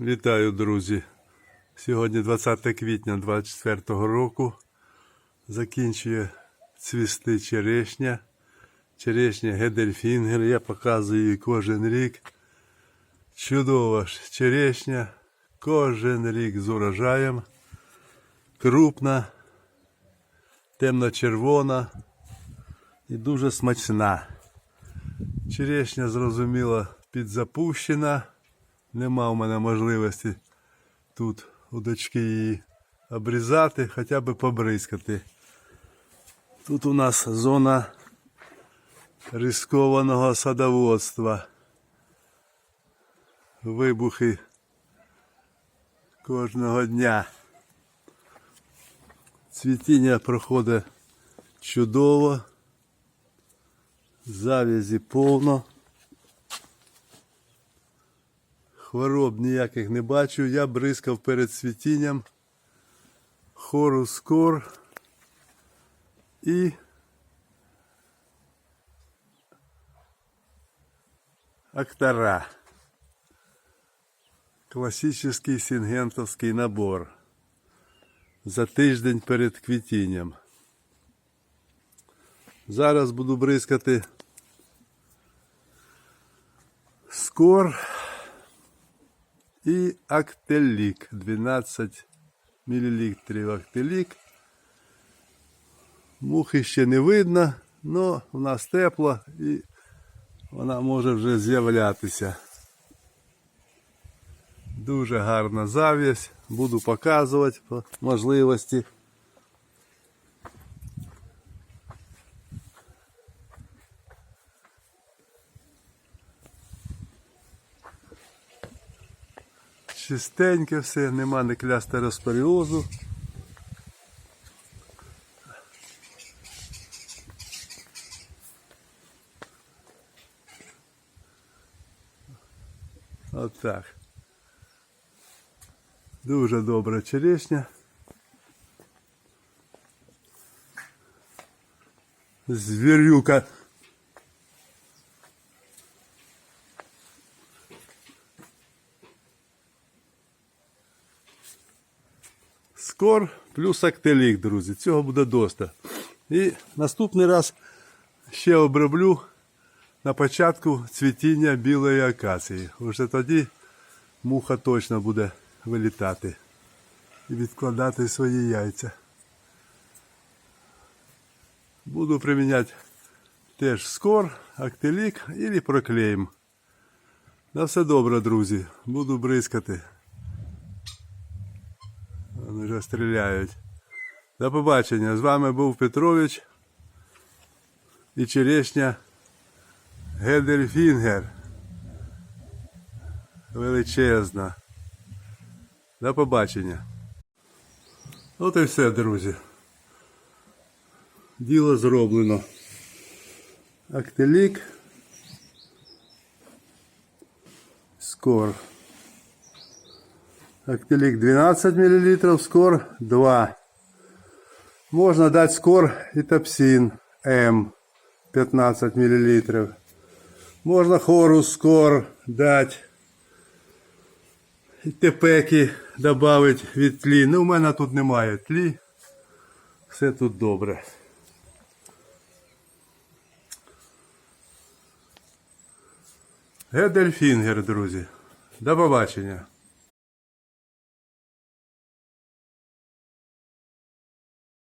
Вітаю, друзі! Сьогодні 20 квітня 24 року. Закінчує цвісти черешня. Черешня Гедельфінгер. Я показую її кожен рік. Чудова ж черешня. Кожен рік з урожаєм. Крупна, темно-червона і дуже смачна. Черешня, зрозуміло, підзапущена. Нема в мене можливості тут у дочки її обрізати, хоча б побризкати. Тут у нас зона рискованого садоводства. Вибухи кожного дня. Цвітіння проходить чудово. Завязі повно. Хвороб ніяких не бачу. Я бризкав перед цвітінням хорускор і актора. Класичний сінгентовський набор. За тиждень перед квітінням. Зараз буду бризкати скор і актелік 12 мл актелік. Мухи ще не видно, але в нас тепло і вона може вже з'являтися. Дуже гарна зав'язь, буду показувати по можливості. Чистеньке все, нема ні клястероспоріозу. Отак. Дуже добра черешня. Звірюка. Скор плюс актелік, друзі. Цього буде доста. І наступний раз ще оброблю на початку цвітіння білої акації. Уже тоді муха точно буде вилітати і відкладати свої яйця. Буду приміняти теж скор, актелік і проклеїм. На все добре, друзі. Буду бризкати. Вони вже стріляють. До побачення. З вами був Петрович і черешня Гедельфінгер. Величезна. До побачення. От і все, друзі. Діло зроблено. Актелік. Скор. Актелік 12 мл, скор 2. Можна дати скор і топсин М 15 мл. Можна хорус скор дати. І тепеки додати від тлі. Ну, у мене тут немає тлі. Все тут добре. Гедельфінгер, друзі. До побачення.